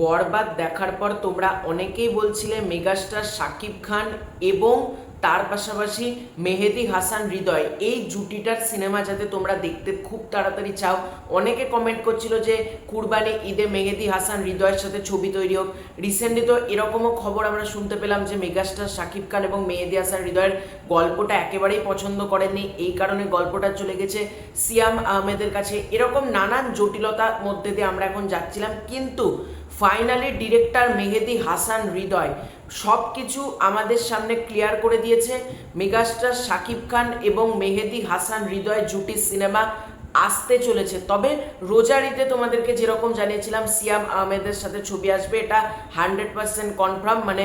বরবাদ দেখার পর তোমরা অনেকেই বলছিলে মেগাস্টার শাকিব খান এবং তার পাশাপাশি মেহেদি হাসান হৃদয়। এই জুটিটার সিনেমা যাতে তোমরা দেখতে খুব তাড়াতাড়ি চাও, অনেকে কমেন্ট করছিল যে কুরবানি ঈদে মেহেদি হাসান হৃদয়ের সাথে ছবি তৈরি হোক। রিসেন্টলি তো এরকমও খবর আমরা শুনতে পেলাম যে মেগাস্টার শাকিব খান এবং মেহেদি হাসান হৃদয়ের গল্পটা একেবারেই পছন্দ করেননি। এই কারণে গল্পটা চলে গেছে সিয়াম আহমেদের কাছে। এরকম নানান জটিলতার মধ্যে দিয়ে আমরা এখন যাচ্ছিলাম। কিন্তু ফাইনালি ডিরেক্টর মেহেদি হাসান হৃদয়। সব কিছু আমাদের সামনে ক্লিয়ার করে দিয়েছে। মেগাস্টার শাকিব খান এবং মেহেদি হাসান হৃদয় জুটি সিনেমা আসতে চলেছে। তবে রোজার ঈদে তোমাদেরকে যেরকম জানিয়েছিলাম, সিয়াম আহমেদের সাথে ছবি আসবে। এটা হান্ড্রেড পার্সেন্ট কনফার্ম। মানে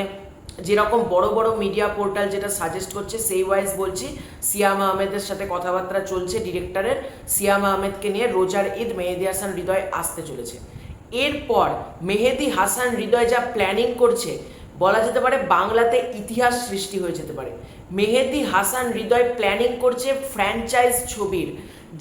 যেরকম বড় বড় মিডিয়া পোর্টাল যেটা সাজেস্ট করছে, সেই ওয়াইজ বলছি, সিয়াম আহমেদের সাথে কথাবার্তা চলছে ডিরেক্টরের। সিয়াম আহমেদকে নিয়ে রোজার ঈদ মেহেদি হাসান হৃদয় আসতে চলেছে। এরপর মেহেদি হাসান হৃদয় যা প্ল্যানিং করছে, বলা যেতে পারে বাংলাতে ইতিহাস সৃষ্টি হয়ে যেতে পারে। মেহেদি হাসান হৃদয় প্ল্যানিং করছে ফ্র্যাঞ্চাইজ ছবির।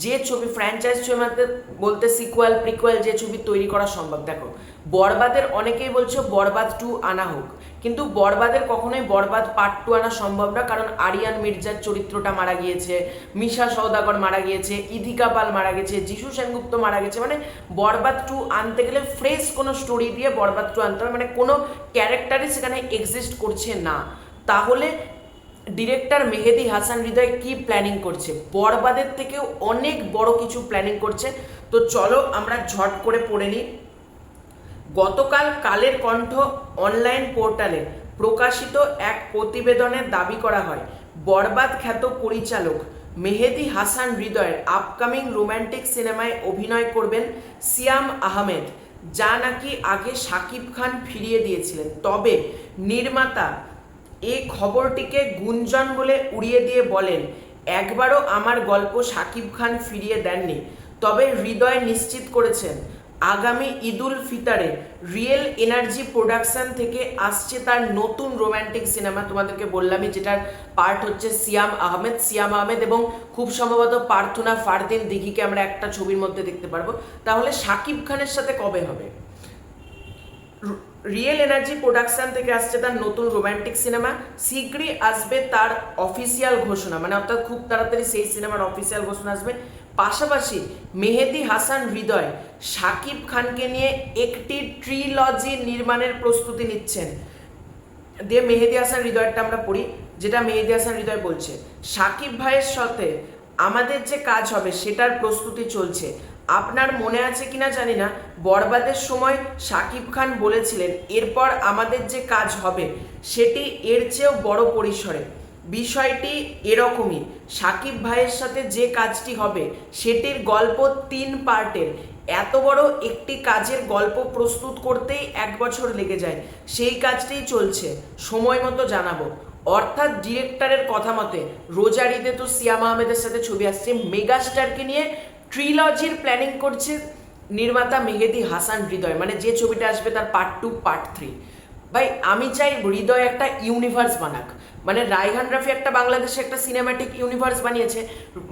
যে ছবি ফ্র্যাঞ্চাইজ ছবি মধ্যে বলতে সিকুয়াল প্রিকুয়াল যে ছবি তৈরি করা সম্ভব। দেখো, বরবাদের অনেকেই বলছো বরবাদ টু আনা হোক, কিন্তু বরবাদের কখনোই বরবাদ পার্ট টু আনা সম্ভব না, কারণ আরিয়ান মির্জার চরিত্রটা মারা গিয়েছে, মিশা সৌদাগর মারা গিয়েছে, ইধিকা পাল মারা গেছে, যিশু সেনগুপ্ত মারা গেছে মানে বরবাদ টু আনতে গেলে ফ্রেশ কোনো স্টোরি দিয়ে বরবাদ টু আনতে হবে মানে কোনো ক্যারেক্টারই সেখানে এক্সিস্ট করছে না। তাহলে ডিরেক্টর মেহেদি হাসান হৃদয় কি প্ল্যানিং করছে? বরবাদের থেকেও অনেক বড় কিছু প্ল্যানিং করছে। তো চলো আমরা ঝট করে পড়ে নিই। গতকাল কালের কণ্ঠ অনলাইন পোর্টালে প্রকাশিত এক প্রতিবেদনের দাবি করা হয়, বরবাদ খ্যাত পরিচালক মেহেদি হাসান হৃদয়ের আপকামিং রোম্যান্টিক সিনেমায় অভিনয় করবেন সিয়াম আহমেদ, যা নাকি আগে শাকিব খান ফিরিয়ে দিয়েছিলেন। তবে নির্মাতা এই খবরটিকে গুঞ্জন বলে উড়িয়ে দিয়ে বলেন, একবারও আমার গল্প শাকিব খান ফিরিয়ে দেননি। তবে হৃদয় নিশ্চিত করেছেন, আগামী ঈদুল ফিতারে রিয়েল এনার্জি প্রোডাকশন থেকে আসছে তার নতুন রোম্যান্টিক সিনেমা। তোমাদেরকে বললামই যেটার পার্ট হচ্ছে সিয়াম আহমেদ সিয়াম আহমেদ এবং খুব সম্ভবত পার্থনা ফারদিন দিঘিকে আমরা একটা ছবির মধ্যে দেখতে পারব। তাহলে শাকিব খানের সাথে কবে হবে? রিয়েল এনার্জি প্রোডাকশন থেকে আসছে তার নতুন রোম্যান্টিক সিনেমা শীঘ্রই আসবে তার অফিসিয়াল ঘোষণা। মানে অর্থাৎ খুব তাড়াতাড়ি সেই সিনেমার অফিসিয়াল ঘোষণা আসবে। পাশাপাশি মেহেদি হাসান হৃদয় শাকিব খানকে নিয়ে একটি ট্রিলজি নির্মাণের প্রস্তুতি নিচ্ছেন। দিয়ে মেহেদি হাসান হৃদয়টা আমরা পড়ি, যেটা মেহেদি হাসান হৃদয় বলছে। সাকিব ভাইয়ের সাথে আমাদের যে কাজ হবে সেটার প্রস্তুতি চলছে। আপনার মনে আছে কিনা জানি না, বরবাদের সময় সাকিব খান বলেছিলেন, এরপর আমাদের যে কাজ হবে, সেটি এর চেয়েও বড় পরিসরে। বিষয়টি এরকমই, সাকিব ভাইয়ের সাথে যে কাজটি হবে, সেটির গল্প তিন পার্টের। এত বড় একটি কাজের গল্প প্রস্তুত করতেই এক বছর লেগে যায়। সেই কাজটিই চলছে। সময় মতো জানাব। অর্থাৎ ডিরেক্টরের কথা মতে, রোজারিতে তো সিয়াম আহমেদের সাথে ছবি আসছে। মেগাস্টারকে নিয়ে ট্রিলজির প্ল্যানিং করছে নির্মাতা মেহেদি হাসান হৃদয়। মানে যে ছবিটা আসবে তার পার্ট টু পার্ট থ্রি ভাই, আমি চাই হৃদয় একটা ইউনিভার্স বানাক। মানে রায়হান রাফি একটা বাংলাদেশে একটা সিনেমাটিক ইউনিভার্স বানিয়েছে।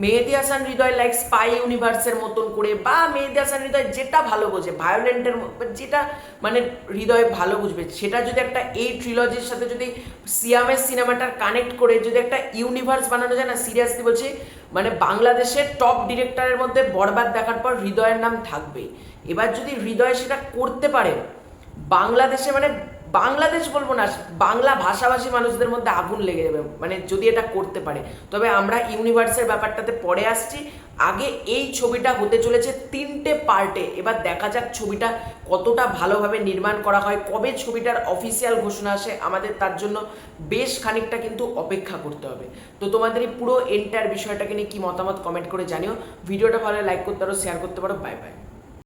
মেহেদি হাসান হৃদয় লাইক স্পাই ইউনিভার্সের মতন করে, বা মেহেদি হাসান হৃদয় যেটা ভালো বোঝে ভায়োলেন্টের যেটা মানে হৃদয় ভালো বুঝবে। সেটা যদি একটা এই ট্রিলজির সাথে যদি সিয়ামের সিনেমাটার কানেক্ট করে, যদি একটা ইউনিভার্স বানানো যায় না সিরিয়াসলি বলছি মানে বাংলাদেশের টপ ডিরেক্টরের মধ্যে বরবাদ দেখার পর হৃদয়ের নাম থাকবে এবার যদি হৃদয় সেটা করতে পারে, বাংলাদেশে মানে বাংলাদেশ বলব না, বাংলা ভাষাভাষী মানুষদের মধ্যে আগুন লেগে যাবে মানে যদি এটা করতে পারে। তবে আমরা ইউনিভার্সের ব্যাপারটাতে পরে আসছি। আগে এই ছবিটা হতে চলেছে তিনটে পার্টে। এবার দেখা যাক ছবিটা কতটা ভালোভাবে নির্মাণ করা হয়, কবে ছবিটার অফিসিয়াল ঘোষণা আসে। আমাদের তার জন্য বেশ খানিকটা কিন্তু অপেক্ষা করতে হবে। তো তোমাদের এই পুরো এন্টার বিষয়টাকে নিয়ে কি মতামত কমেন্ট করে জানিও। ভিডিওটা ভালো লাইক করতে পারো শেয়ার করতে পারো বাই বাই